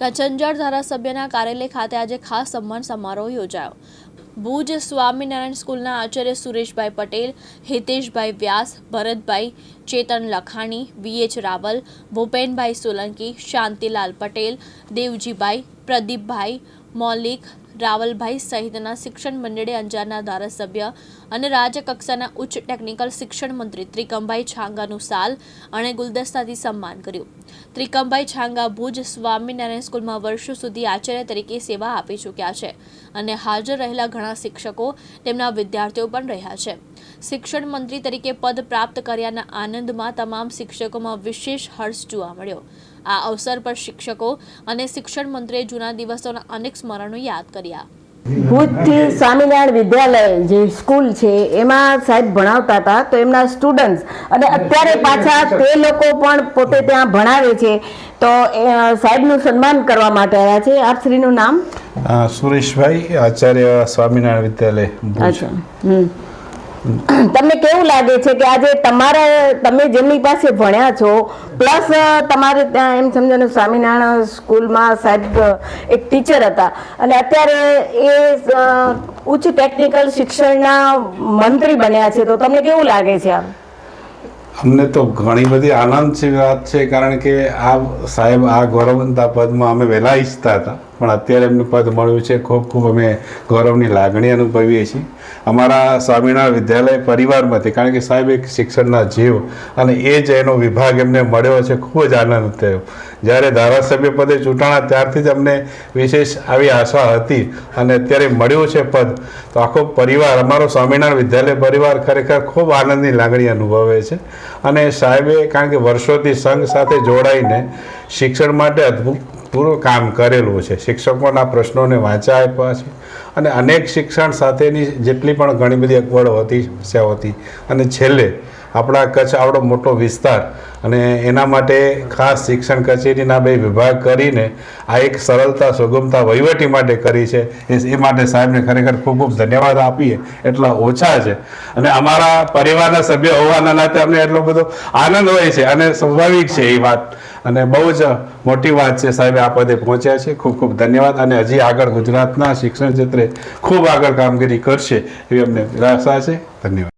કચંજર ધારાસભ્યના કાર્યાલય ખાતે આજે ખાસ સન્માન સમારોહ યોજાયો. ભુજ સ્વામિનારાયણ સ્કૂલના આચાર્ય સુરેશભાઈ પટેલ, હિતેશભાઈ વ્યાસ, ભરતભાઈ ચેતન લખાણી વીએચ રાવલ, ભૂપેનભાઈ સોલંકી, શાંતિલાલ પટેલ, દેવજીભાઈ, પ્રદીપભાઈ મૌલિક રાવલભાઈ સહિતના શિક્ષણ મંડળે અંજારના ધારાસભ્ય અને રાજ્યકક્ષાના ઉચ્ચ ટેકનિકલ શિક્ષણ મંત્રી ત્રિકમભાઈ છાંગાનું સાલ અને ગુલદસ્તાથી સન્માન કર્યું. ત્રિકમભાઈ છાંગા ભુજ સ્વામિનારાયણ સ્કૂલમાં વર્ષો સુધી આચાર્ય તરીકે સેવા આપી ચૂક્યા છે અને હાજર રહેલા ઘણા શિક્ષકો તેમના વિદ્યાર્થીઓ પણ રહ્યા છે. શિક્ષણ મંત્રી તરીકે પદ પ્રાપ્ત કર્યાના આનંદમાં તમામ શિક્ષકોમાં વિશેષ હર્ષ જોવા મળ્યો. આ અવસર પર શિક્ષકો અને શિક્ષણ મંત્રીએ જૂના દિવસોના અનેક સ્મરણો યાદ કર્યા ભુજથી સ્વામિનારાયણ વિદ્યાલય જે સ્કૂલ છે એમાં સાહેબ ભણાવતા હતા તો એમના સ્ટુડન્ટ્સ અને અત્યારે પાછા તે લોકો પણ પોતે ત્યાં ભણાવે છે. તો એ, સાહેબનું સન્માન કરવા માટે આવ્યા છે. આપ શ્રીનું નામ? સુરેશભાઈ આચાર્ય સ્વામિનારાયણ વિદ્યાલય અચ્છા હમ. તમને કેવું લાગે છે કે આજે તમારા, તમે જેમની પાસે ભણ્યા છો, પ્લસ તમારે ત્યાં એમ સમજો સ્વામિનારાયણ સ્કૂલમાં સાહેબ એક ટીચર હતા. અને અત્યારે એ ઉચ્ચ ટેકનિકલ શિક્ષણના મંત્રી બન્યા છે. તો તમને કેવું લાગે છે આમ? અમને તો ઘણી બધી આનંદ વાત છે, કારણ કે આ સાહેબ આ ગૌરવંતા પદમાં અમે વહેલા ઈચ્છતા હતા. પણ અત્યારે એમનું પદ મળ્યું છે. ખૂબ ખૂબ અમે ગૌરવની લાગણી અનુભવીએ છીએ. અમારા સ્વામિનારાયણ વિદ્યાલય પરિવારમાંથી, કારણ કે સાહેબ એક શિક્ષણના જીવ અને એ જ એનો વિભાગ એમને મળ્યો છે, ખૂબ જ આનંદ થયો. જ્યારે ધારાસભ્ય પદે ચૂંટાણા ત્યારથી જ અમને વિશેષ આવી આશા હતી અને અત્યારે મળ્યું છે પદ, તો આખો પરિવાર, અમારો સ્વામિનારાયણ વિદ્યાલય પરિવાર ખરેખર ખૂબ આનંદની લાગણી અનુભવે છે. અને સાહેબે, કારણ કે વર્ષોથી સંઘ સાથે જોડાઈને શિક્ષણ માટે અદ્ભુતપૂર્વ કામ કરેલું છે. શિક્ષકોના પ્રશ્નોને વાંચા આપ્યા છે અને અનેક શિક્ષણ સાથેની જેટલી પણ ઘણી બધી અગવડો હતી, સમસ્યાઓ હતી. અને છેલ્લે આપણા કચ્છ આવડો મોટો વિસ્તાર અને એના માટે ખાસ શિક્ષણ કચેરીના બે વિભાગ કરીને આ એક સરળતા, સુગમતા વહીવટી માટે કરી છે. એ માટે સાહેબને ખરેખર ખૂબ ખૂબ ધન્યવાદ આપીએ. એટલા ઓછા છે. અને અમારા પરિવારના સભ્ય હોવાના નાતે અમને એટલો બધો આનંદ હોય છે અને સ્વાભાવિક છે એ વાત. અને બહુ જ મોટી વાત છે સાહેબે, આ પદે પહોંચ્યા છે. ખૂબ ખૂબ ધન્યવાદ અને હજી આગળ ગુજરાતના શિક્ષણ ક્ષેત્રે ખૂબ આગળ કામગીરી કરશે એવી અમને આશા છે. ધન્યવાદ.